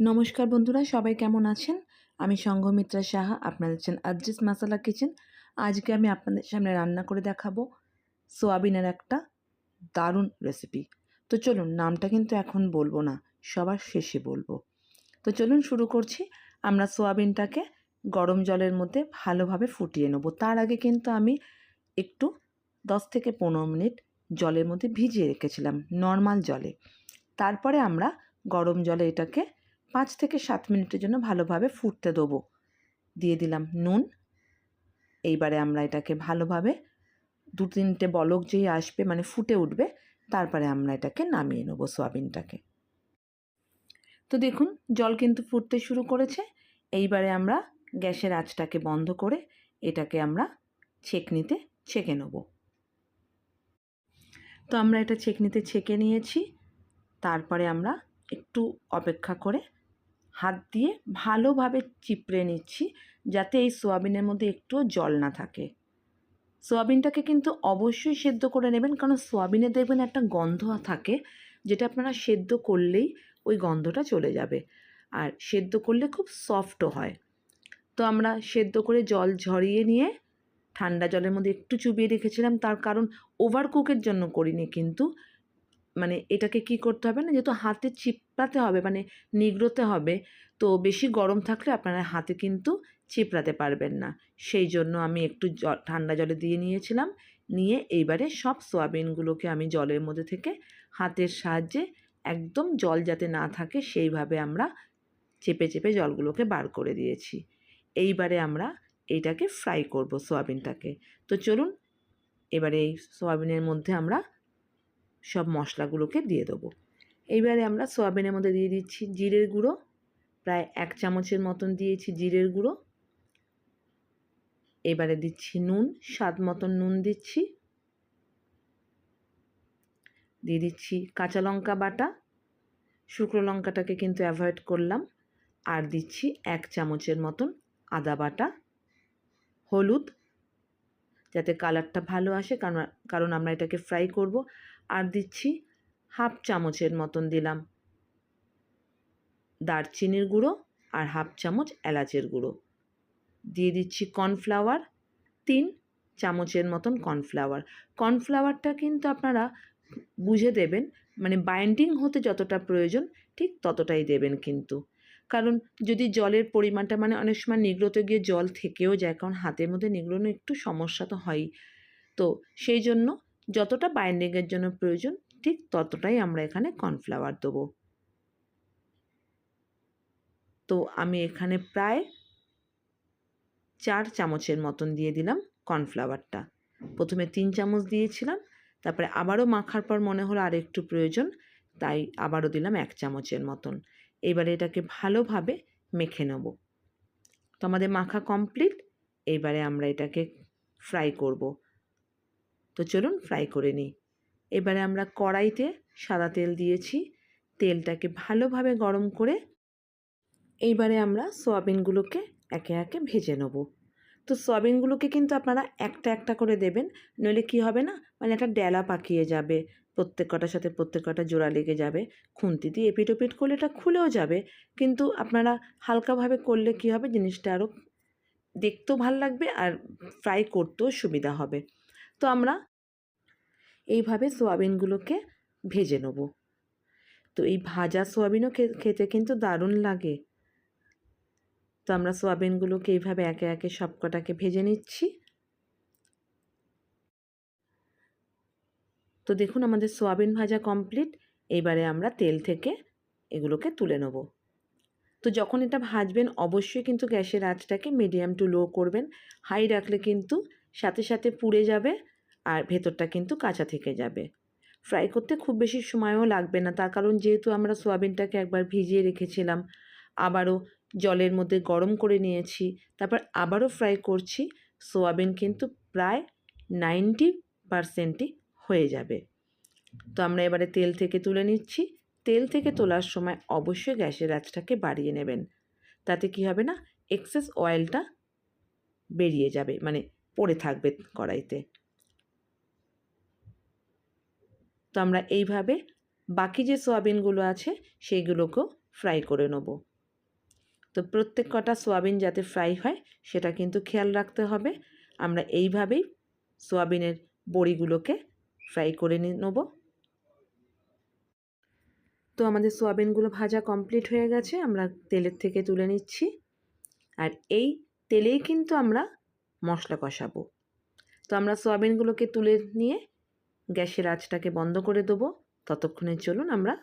নমস্কার বন্ধুরা, সবাই কেমন আছেন? আমি সংঘমিত্রা সাহা, আপনারা আছেন আদ্রিস মাসালা কিচেন। আজকে আমি আপনাদের সামনে রান্না করে দেখাবো সোয়াবিনের একটা দারুণ রেসিপি। তো চলুন, নামটা কিন্তু এখন বলব না, সবার শেষে বলব। তো চলুন শুরু করছি। আমরা সোয়াবিনটাকে গরম জলের মধ্যে ভালোভাবে ফুটিয়ে নেব। তার আগে কিন্তু আমি একটু দশ থেকে পনেরো মিনিট জলের মধ্যে ভিজিয়ে রেখেছিলাম, নর্মাল জলে। তারপরে আমরা গরম জলে এটাকে পাঁচ থেকে সাত মিনিটের জন্য ভালোভাবে ফুটতে দেবো। দিয়ে দিলাম নুন। এইবারে আমরা এটাকে ভালোভাবে দু তিনটে বলক যেই আসবে মানে ফুটে উঠবে, তারপরে আমরা এটাকে নামিয়ে নেব সোয়াবিনটাকে। তো দেখুন, জল কিন্তু ফুটতে শুরু করেছে। এইবারে আমরা গ্যাসের আঁচটাকে বন্ধ করে এটাকে আমরা ছেঁকনিতে ছেঁকে নেব। তো আমরা এটা ছেঁকনিতে ছেঁকে নিয়েছি। তারপরে আমরা একটু অপেক্ষা করে হাত দিয়ে ভালোভাবে চিপড়ে নিচ্ছি যাতে এই সোয়াবিনের মধ্যে একটুও জল না থাকে। সোয়াবিনটাকে কিন্তু অবশ্যই সেদ্ধ করে নেবেন, কারণ সোয়াবিনে দেখবেন একটা গন্ধ থাকে যেটা আপনারা সেদ্ধ করলেই ওই গন্ধটা চলে যাবে। আর সেদ্ধ করলে খুব সফটও হয়। তো আমরা সেদ্ধ করে জল ঝরিয়ে নিয়ে ঠান্ডা জলের মধ্যে একটু চুবিয়ে রেখেছিলাম, তার কারণ ওভার কুকের জন্য করিনি কিন্তু। মানে এটাকে কি করতে হবে না? যেহেতু হাতে চিপড়াতে হবে মানে নিগড়োতে হবে, তো বেশি গরম থাকলে আপনারা হাতে কিন্তু চিপড়াতে পারবেন না। সেই জন্য আমি একটু ঠান্ডা জলে দিয়ে নিয়েছিলাম। নিয়ে এইবারে সব সোয়াবিনগুলোকে আমি জলের মধ্যে থেকে হাতের সাহায্যে একদম জল যাতে না থাকে, সেইভাবে আমরা চেপে চেপে জলগুলোকে বার করে দিয়েছি। এইবারে আমরা এইটাকে ফ্রাই করব সোয়াবিনটাকে। তো চলুন, এবারে এই সোয়াবিনের মধ্যে আমরা সব মশলাগুলোকে দিয়ে দেবো। এইবারে আমরা সোয়াবিনের মধ্যে দিয়ে দিচ্ছি জিরের গুঁড়ো, প্রায় এক চামচের মতন দিয়েছি জিরের গুঁড়ো। এবারে দিচ্ছি নুন, স্বাদ মতন নুন দিচ্ছি। দিয়ে দিচ্ছি কাঁচা লঙ্কা বাটা। শুকনো লঙ্কাটাকে কিন্তু অ্যাভয়েড করলাম। আর দিচ্ছি এক চামচের মতন আদা বাটা। হলুদ যাতে কালারটা ভালো আসে, কারণ কারণ আমরা এটাকে ফ্রাই করব। আর দিচ্ছি হাফ চামচের মতন দিলাম দারচিনির গুঁড়ো আর হাফ চামচ এলাচের গুঁড়ো। দিয়ে দিচ্ছি কর্নফ্লাওয়ার তিন চামচের মতন কর্নফ্লাওয়ার কর্নফ্লাওয়ারটা কিন্তু আপনারা বুঝে দেবেন মানে বাইন্ডিং হতে যতটা প্রয়োজন ঠিক ততটাই দেবেন কিন্তু। কারণ যদি জলের পরিমাণটা মানে অনেক সময় নিগড়োতে গিয়ে জল থেকেও যায়, কারণ হাতের মধ্যে নিগড়ানো একটু সমস্যা তো হয়ই। তো সেই জন্য যতটা বাইন্ডিংয়ের জন্য প্রয়োজন, ঠিক ততটাই আমরা এখানে কর্নফ্লাওয়ার দেবো। তো আমি এখানে প্রায় চার চামচের মতন দিয়ে দিলাম কর্নফ্লাওয়ারটা প্রথমে তিন চামচ দিয়েছিলাম, তারপরে আবারও মাখার পর মনে হলো আর একটু প্রয়োজন, তাই আবারও দিলাম এক চামচের মতন। এবারে এটাকে ভালোভাবে মেখে নেব। তো আমাদের মাখা কমপ্লিট এইবারে আমরা এটাকে ফ্রাই করব। তো চলুন ফ্রাই করে নিই। এবারে আমরা কড়াইতে সাদা তেল দিয়েছি, তেলটাকে ভালোভাবে গরম করে এইবারে আমরা সোয়াবিনগুলোকে একে একে ভেজে নেব। তো সোয়াবিনগুলোকে কিন্তু আপনারা একটা একটা করে দেবেন, নইলে কি হবে না? মানে একটা ডেলা পাকিয়ে যাবে। প্রত্যেক কটার সাথে প্রত্যেক কটা জোড়া লেগে যাবে। খুন্তি দিয়ে এপিট ওপিট করলে এটা খুলেও যাবে। কিন্তু আপনারা হালকাভাবে করলে কি হবে? জিনিসটা আরও দেখতেও ভালো লাগবে আর ফ্রাই করতেও সুবিধা হবে। তো আমরা এইভাবে সোয়াবিনগুলোকে ভেজে নেব। তো এই ভাজা সোয়াবিনও খেতে কিন্তু দারুণ লাগে। তো আমরা সোয়াবিনগুলোকে এইভাবে একে একে সব কটাকে ভেজে নিচ্ছি। তো দেখুন আমাদের সোয়াবিন ভাজা কমপ্লিট এইবারে আমরা তেল থেকে এগুলোকে তুলে নেব। তো যখন এটা ভাজবেন, অবশ্যই কিন্তু গ্যাসের আঁচটাকে মিডিয়াম টু লো করবেন। হাই রাখলে কিন্তু সাথে সাথে পুড়ে যাবে আর ভেতরটা কিন্তু কাঁচা থেকে যাবে। ফ্রাই করতে খুব বেশি সময়ও লাগবে না, তার কারণ যেহেতু আমরা সোয়াবিনটাকে একবার ভিজিয়ে রেখেছিলাম, আবারও জলের মধ্যে গরম করে নিয়েছি, তারপর আবারও ফ্রাই করছি, সোয়াবিন কিন্তু প্রায় নাইনটি পারসেন্টই হয়ে যাবে। তো আমরা এবারে তেল থেকে তুলে নিচ্ছি। তেল থেকে তোলার সময় অবশ্যই গ্যাসের আঁচটাকে বাড়িয়ে নেবেন। তাতে কি হবে না? এক্সেস অয়েলটা বেরিয়ে যাবে মানে পড়ে থাকবে কড়াইতে। তো আমরা এইভাবে বাকি যে সোয়াবিনগুলো আছে, সেইগুলোকেও ফ্রাই করে নেব। তো প্রত্যেক কটা সোয়াবিন যাতে ফ্রাই হয়, সেটা কিন্তু খেয়াল রাখতে হবে। আমরা এইভাবেই সোয়াবিনের বড়িগুলোকে ফ্রাই করে নেব। তো আমাদের সোয়াবিনগুলো ভাজা কমপ্লিট হয়ে গেছে, আমরা তেলের থেকে তুলে নিচ্ছি। আর এই তেলেই কিন্তু আমরা মশলা কষাবো। তো আমরা সোয়াবিনগুলোকে তুলে নিয়ে গ্যাসের আঁচটাকে বন্ধ করে দেবো। ততক্ষণে চলুন আমরা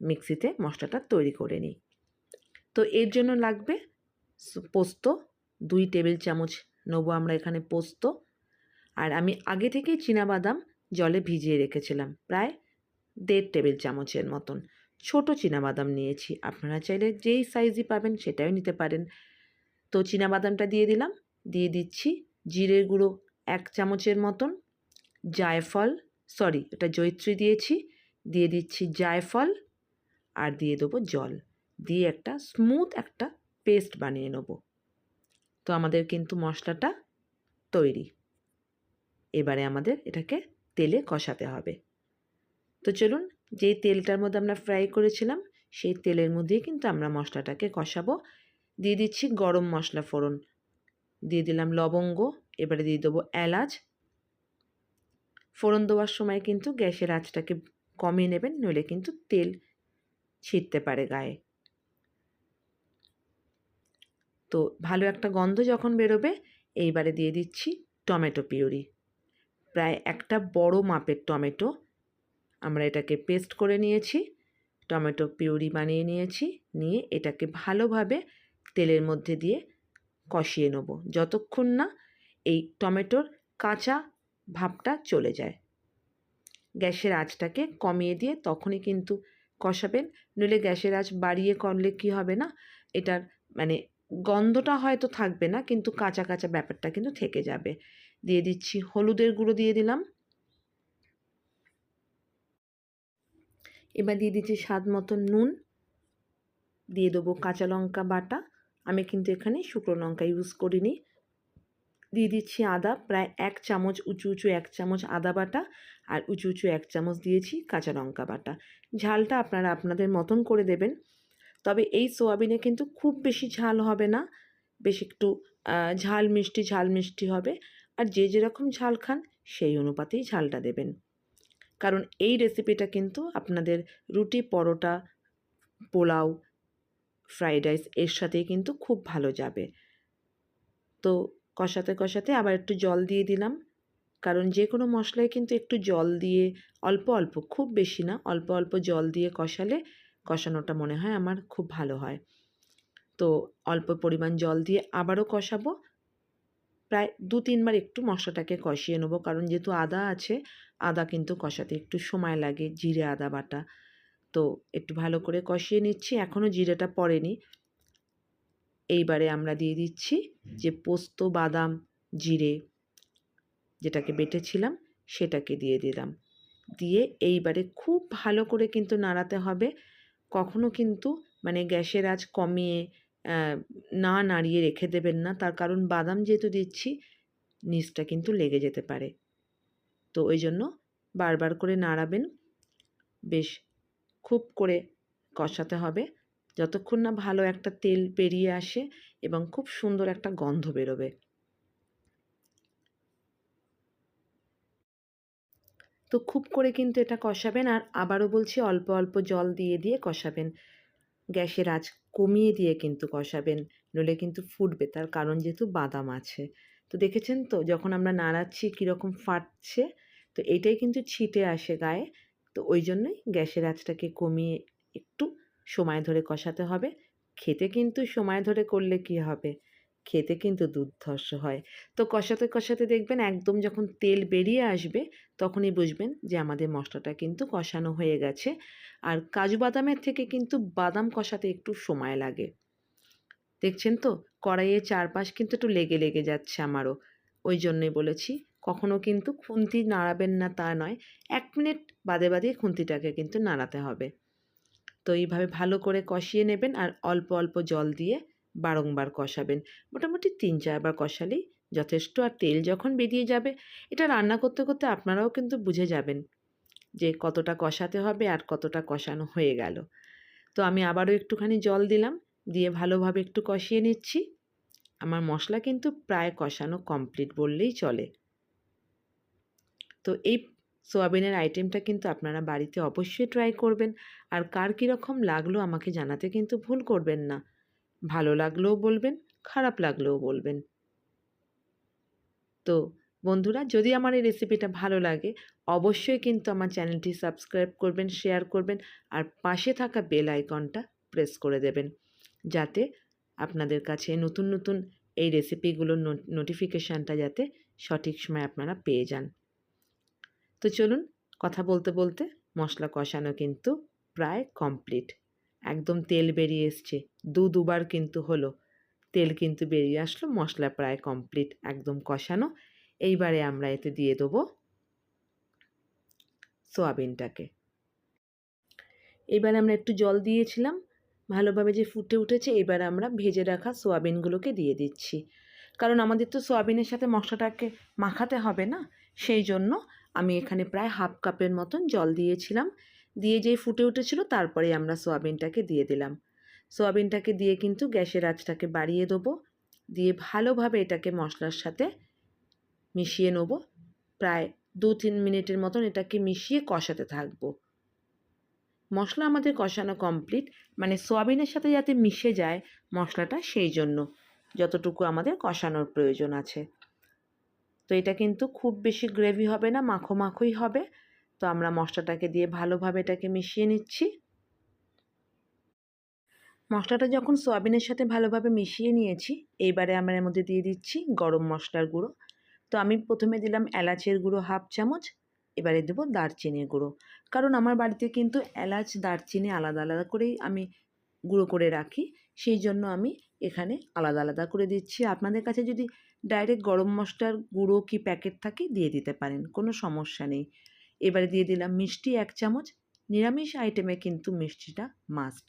মিক্সিতে মশলাটা তৈরি করে নিই। তো এর জন্য লাগবে পোস্ত। দুই টেবিল চামচ নেব আমরা এখানে পোস্ত। আর আমি আগে থেকেই বাদাম জলে ভিজিয়ে রেখেছিলাম। প্রায় দেড় টেবিল চামচের মতন। ছোট বাদাম নিয়েছি। আপনারা চাইলে যেই সাইজই পাবেন সেটাও নিতে পারেন। তো বাদামটা দিয়ে দিলাম। দিয়ে দিচ্ছি জিরের গুঁড়ো এক চামচের মতন জায়ফল সরি এটা জৈত্রী দিয়েছি। দিয়ে দিচ্ছি জায়ফল আর দিয়ে দেবো জল। দিয়ে একটা স্মুথ একটা পেস্ট বানিয়ে নেব। তো আমাদের কিন্তু মশলাটা তৈরি। এবারে আমাদের এটাকে তেলে কষাতে হবে। তো চলুন, যেই তেলটার মধ্যে আমরা ফ্রাই করেছিলাম, সেই তেলের মধ্যেই কিন্তু আমরা মশলাটাকে কষাবো। দিয়ে দিচ্ছি গরম মশলা ফোড়ন। দিয়ে দিলাম লবঙ্গ, এবারে দিয়ে দেবো এলাচ। ফোড়ন দেওয়ার সময় কিন্তু গ্যাসের আঁচটাকে কমিয়ে নেবেন, নইলে কিন্তু তেল ছিটতে পারে গায়ে। তো ভালো একটা গন্ধ যখন বেরোবে, এইবারে দিয়ে দিচ্ছি টমেটো পিউরি। প্রায় একটা বড় মাপের টমেটো। আমরা এটাকে পেস্ট করে নিয়েছি। টমেটো পিউরি বানিয়ে নিয়েছি। নিয়ে এটাকে ভালোভাবে তেলের মধ্যে দিয়ে কষিয়ে নেব। যতক্ষণ না এই টমেটোর কাঁচা ভাবটা চলে যায়। গ্যাসের আঁচটাকে কমিয়ে দিয়ে তখনই কিন্তু কষাবেন। নইলে গ্যাসের আঁচ বাড়িয়ে করলে কি হবে না? এটার মানে গন্ধটা হয়তো থাকবে না, কিন্তু কাঁচা কাঁচা ব্যাপারটা কিন্তু থেকে যাবে। দিয়ে দিচ্ছি, হলুদের গুঁড়ো দিয়ে দিলাম। এবার দিয়ে দিচ্ছি স্বাদ মতো নুন। দিয়ে দেবো কাঁচা লঙ্কা বাটা। আমি কিন্তু এখানে শুকনো লঙ্কা ইউজ করিনি। দিয়ে দিচ্ছি আদা, প্রায় এক চামচ, উঁচু উঁচু এক চামচ আদা বাটা আর উঁচু উঁচু এক চামচ দিয়েছি কাঁচা লঙ্কা বাটা। ঝালটা আপনারা আপনাদের মতন করে দেবেন। তবে এই সোয়াবিনে কিন্তু খুব বেশি ঝাল হবে না। বেশ একটু ঝাল মিষ্টি ঝাল মিষ্টি হবে। আর যে যেরকম ঝাল খান, সেই অনুপাতেই ঝালটা দেবেন। কারণ এই রেসিপিটা কিন্তু আপনাদের রুটি, পরোটা, পোলাও ফ্রাইড রাইস এর সাথেই কিন্তু খুব ভালো যাবে। তো কষাতে কষাতে আবার একটু জল দিয়ে দিলাম। কারণ যে কোনো মশলায় কিন্তু একটু জল দিয়ে, অল্প অল্প, খুব বেশি না, অল্প অল্প জল দিয়ে কষালে কষানোটা মনে হয় আমার খুব ভালো হয়। তো অল্প পরিমাণ জল দিয়ে আবারও কষাবো। প্রায় দু তিনবার একটু মশলাটাকে কষিয়ে নেব। কারণ যেহেতু আদা আছে আদা কিন্তু কষাতে একটু সময় লাগে জিরে আদা বাটা। তো একটু ভালো করে কষিয়ে নিচ্ছি এখনও জিরেটা পড়েনি। এইবারে আমরা দিয়ে দিচ্ছি যে পোস্ত বাদাম জিরে যেটাকে বেটেছিলাম সেটাকে দিয়ে দিলাম। দিয়ে এইবারে খুব ভালো করে কিন্তু নাড়াতে হবে। কখনো কিন্তু মানে গ্যাসের আঁচ কমিয়ে না নাড়িয়ে রেখে দেবেন না। তার কারণ বাদাম যেহেতু দিচ্ছি, নিচটা কিন্তু লেগে যেতে পারে। তো ওই জন্য বারবার করে নাড়াবেন। বেশ খুব করে কষাতে হবে। যতক্ষণ না ভালো একটা তেল বেরিয়ে আসে এবং খুব সুন্দর একটা গন্ধ বেরোবে। তো খুব করে কিন্তু এটা কষাবেন আর আবারও বলছি, অল্প অল্প জল দিয়ে দিয়ে কষাবেন। গ্যাসের আঁচ কমিয়ে দিয়ে কিন্তু কষাবেন নলে কিন্তু ফুটবে। তার কারণ যেহেতু বাদাম আছে। তো দেখেছেন তো? যখন আমরা নাড়াচ্ছি কীরকম ফাটছে, তো এটাই কিন্তু ছিটে আসে গায়ে। তো ওই জন্যই গ্যাসের আঁচটাকে কমিয়ে একটু সময় ধরে কষাতে হবে। খেতে কিন্তু সময় ধরে করলে কি হবে? খেতে কিন্তু দুর্ধর্ষ হয়। তো কষাতে কষাতে দেখবেন একদম যখন তেল বেরিয়ে আসবে তখনই বুঝবেন যে আমাদের মশলাটা কিন্তু কষানো হয়ে গেছে। আর কাজু বাদামের থেকে কিন্তু বাদাম কষাতে একটু সময় লাগে। দেখছেন তো? কড়াইয়ের চারপাশ কিন্তু একটু লেগে লেগে যাচ্ছে আমারও। ওই জন্যই বলেছি, কখনো কিন্তু খুন্তি নাড়াবেন না তা নয়, এক মিনিট বাদে বাদে খুন্তিটাকে কিন্তু নাড়াতে হবে। তো এইভাবে ভালো করে কষিয়ে নেবেন আর অল্প অল্প জল দিয়ে বারংবার কষাবেন। মোটামুটি তিন চারবার কষালেই যথেষ্ট। আর তেল যখন বেরিয়ে যাবে, এটা রান্না করতে করতে আপনারাও কিন্তু বুঝে যাবেন যে কতটা কষাতে হবে আর কতটা কষানো হয়ে গেল। তো আমি আবারও একটুখানি জল দিলাম, দিয়ে ভালোভাবে একটু কষিয়ে নিচ্ছি। আমার মশলা কিন্তু প্রায় কষানো কমপ্লিট বললেই চলে। তো এই সোয়াবিনের আইটেমটা কিন্তু আপনারা বাড়িতে অবশ্যই ট্রাই করবেন। আর কার কীরকম লাগল আমাকে জানাতে কিন্তু ভুল করবেন না। ভালো লাগলেও বলবেন, খারাপ লাগলেও বলবেন। তো বন্ধুরা, যদি আমার এই রেসিপিটা ভালো লাগে, অবশ্যই কিন্তু আমার চ্যানেলটি সাবস্ক্রাইব করবেন শেয়ার করবেন আর পাশে থাকা বেল আইকনটা প্রেস করে দেবেন। যাতে আপনাদের কাছে নতুন নতুন এই রেসিপিগুলোর নোটিফিকেশানটা যাতে সঠিক সময় আপনারা পেয়ে যান। তো চলুন কথা বলতে বলতে মশলা কষানো কিন্তু প্রায় কমপ্লিট একদম তেল বেরিয়ে এসছে। দু দুবার কিন্তু হলো। তেল কিন্তু বেরিয়ে আসলো, মশলা প্রায় কমপ্লিট একদম কষানো। এইবারে আমরা এতে দিয়ে দেবো সোয়াবিনটাকে। এবার আমরা একটু জল দিয়েছিলাম, ভালোভাবে যে ফুটে উঠেছে, এবার আমরা ভেজে রাখা সোয়াবিনগুলোকে দিয়ে দিচ্ছি। কারণ আমাদের তো সোয়াবিনের সাথে মশলাটাকে মাখাতে হবে না, সেই জন্য আমি এখানে প্রায় হাফ কাপের মতন জল দিয়েছিলাম। দিয়ে যেই ফুটে উঠেছিল, তারপরে আমরা সোয়াবিনটাকে দিয়ে দিলাম। সোয়াবিনটাকে দিয়ে কিন্তু গ্যাসের আঁচটাকে বাড়িয়ে দেবো। দিয়ে ভালোভাবে এটাকে মশলার সাথে মিশিয়ে নেব। প্রায় দু তিন মিনিটের মতন এটাকে মিশিয়ে কষাতে থাকব। মশলা আমাদের কষানো কমপ্লিট। মানে সোয়াবিনের সাথে যাতে মিশে যায় মশলাটা, সেই জন্য যতটুকু আমাদের কষানোর প্রয়োজন আছে। তো এটা কিন্তু খুব বেশি গ্রেভি হবে না মাখো মাখোই হবে। তো আমরা মশলাটাকে দিয়ে ভালোভাবে এটাকে মিশিয়ে নিচ্ছি। মশলাটা যখন সোয়াবিনের সাথে ভালোভাবে মিশিয়ে নিয়েছি, এইবারে আমরা এর মধ্যে দিয়ে দিচ্ছি গরম মশলার গুঁড়ো। তো আমি প্রথমে দিলাম এলাচের গুঁড়ো হাফ চামচ, এবারে দেবো দারচিনির গুঁড়ো। কারণ আমার বাড়িতে কিন্তু এলাচ, দারচিনি আলাদা আলাদা করেই আমি গুঁড়ো করে রাখি, সেই জন্য আমি এখানে আলাদা আলাদা করে দিচ্ছি। আপনাদের কাছে যদি ডাইরেক্ট গরম মশলার গুঁড়ো কি প্যাকেট থাকে, দিয়ে দিতে পারেন, কোনো সমস্যা নেই। এবারে দিয়ে দিলাম মিষ্টি এক চামচ, নিরামিষ আইটেমে কিন্তু মিষ্টিটা মাস্ট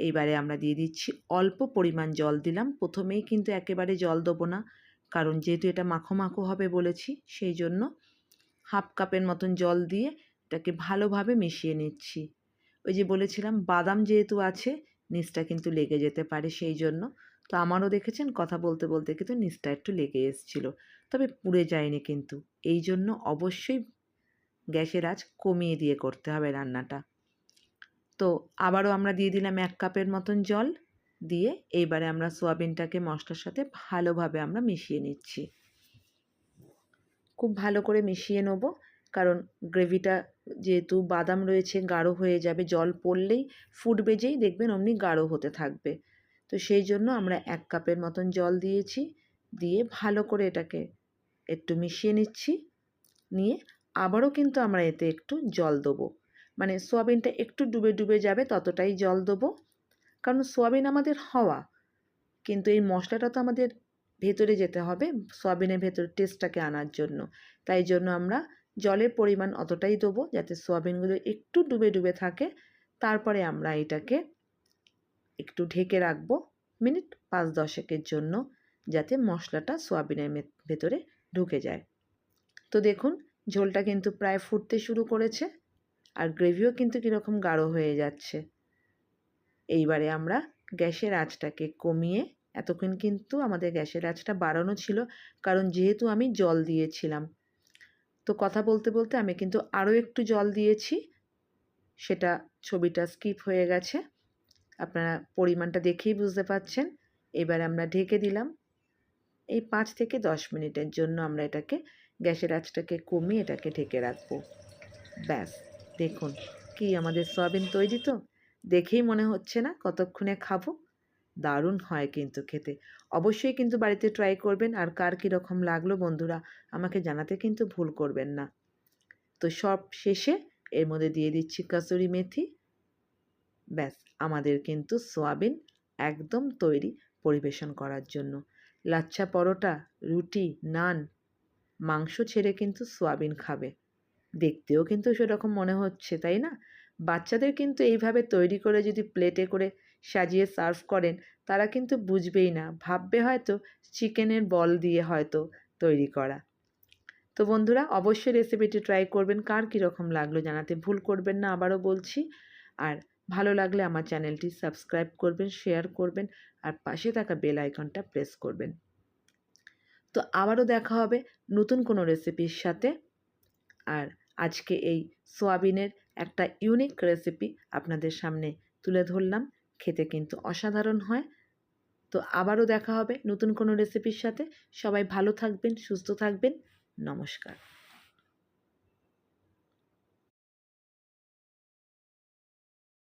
এইবারে আমরা দিয়ে দিচ্ছি অল্প পরিমাণ জল দিলাম। প্রথমেই কিন্তু একেবারে জল দেবো না, কারণ যেহেতু এটা মাখো মাখো হবে বলেছি, সেই জন্য হাফ কাপের মতন জল দিয়ে এটাকে ভালোভাবে মিশিয়ে নিচ্ছি। ওই যে বলেছিলাম, বাদাম যেহেতু আছে, নিচটা কিন্তু লেগে যেতে পারে সেই জন্য। তো আমারও দেখেছেন, কথা বলতে বলতে কিন্তু নিচটা একটু লেগে এসছিল, তবে পুড়ে যায়নি কিন্তু। এই জন্য অবশ্যই গ্যাসের আঁচ কমিয়ে দিয়ে করতে হবে রান্নাটা। তো আবারও আমরা দিয়ে দিলাম এক কাপের মতন জল, দিয়ে এইবারে আমরা সোয়াবিনটাকে মশলার সাথে ভালোভাবে আমরা মিশিয়ে নিচ্ছি। খুব ভালো করে মিশিয়ে নেব, কারণ গ্রেভিটা যেহেতু বাদাম রয়েছে, গাঢ় হয়ে যাবে, জল পড়লেই ফুটবে যেই দেখবেন অমনি গাঢ় হতে থাকবে। তো সেই জন্য আমরা এক কাপের মতন জল দিয়েছি, দিয়ে ভালো করে এটাকে একটু মিশিয়ে নিচ্ছি, নিয়ে আবারও কিন্তু আমরা এতে একটু জল দেবো। মানে সোয়াবিনটা একটু ডুবে ডুবে যাবে ততটাই জল দেবো। কারণ সোয়াবিন আমাদের হওয়া, কিন্তু এই মশলাটা তো আমাদের ভেতরে যেতে হবে, সোয়াবিনের ভেতরে টেস্টটাকে আনার জন্য। তাই জন্য আমরা জলের পরিমাণ অতটাই দেবো যাতে সোয়াবিনগুলো একটু ডুবে ডুবে থাকে। তারপরে আমরা এটাকে একটু ঢেকে রাখব মিনিট পাঁচ দশেকের জন্য, যাতে মশলাটা সোয়াবিনের ভেতরে ঢুকে যায়। তো দেখুন ঝোলটা কিন্তু প্রায় ফুটতে শুরু করেছে আর গ্রেভিও কিন্তু কীরকম গাঢ় হয়ে যাচ্ছে। এইবারে আমরা গ্যাসের আঁচটাকে কমিয়ে, এতক্ষণ কিন্তু আমাদের গ্যাসের আঁচটা বাড়ানো ছিল কারণ যেহেতু আমি জল দিয়েছিলাম। তো কথা বলতে বলতে আমি কিন্তু আরও একটু জল দিয়েছি, সেটা ছবিটা স্কিপ হয়ে গেছে। আপনারা পরিমাণটা দেখেই বুঝতে পাচ্ছেন। এবার আমরা ঢেকে দিলাম। এই পাঁচ থেকে দশ মিনিটের জন্য আমরা এটাকে গ্যাসের আঁচটাকে কমিয়ে এটাকে ঢেকে রাখব। ব্যাস, দেখুন কি আমাদের সয়াবিন তৈরি তো। দেখেই মনে হচ্ছে না কতক্ষণে খাব। দারুণ হয় কিন্তু খেতে। অবশ্যই কিন্তু বাড়িতে ট্রাই করবেন আর কার কীরকম লাগল বন্ধুরা, আমাকে জানাতে কিন্তু ভুল করবেন না। তো সব শেষে এর মধ্যে দিয়ে দিচ্ছি কাসুরি মেথি। ব্যাস, আমাদের কিন্তু সোয়াবিন একদম তৈরি পরিবেশন করার জন্য। লাচ্ছা পরোটা, রুটি, নান মাংস ছেড়ে কিন্তু সোয়াবিন খাবে। দেখতেও কিন্তু সেরকম মনে হচ্ছে, তাই না? বাচ্চাদের কিন্তু এইভাবে তৈরি করে যদি প্লেটে করে সাজিয়ে সার্ভ করেন, তারা কিন্তু বুঝবেই না। ভাববে হয়তো চিকেনের বল দিয়ে হয়তো তৈরি করা। তো বন্ধুরা, অবশ্যই রেসিপিটি ট্রাই করবেন। কার কীরকম লাগল জানাতে ভুল করবেন না, আবারও বলছি। আর ভালো লাগলে আমার চ্যানেলটি সাবস্ক্রাইব করবেন, শেয়ার করবেন, আর পাশে থাকা বেল আইকনটা প্রেস করবেন। তো আবারও দেখা হবে নতুন কোনো রেসিপির সাথে। আর আজকে এই সোয়াবিনের একটা ইউনিক রেসিপি আপনাদের সামনে তুলে ধরলাম। খেতে কিন্তু অসাধারণ হয়। তো আবারও দেখা হবে নতুন কোনো রেসিপির সাথে। সবাই ভালো থাকবেন, সুস্থ থাকবেন। নমস্কার।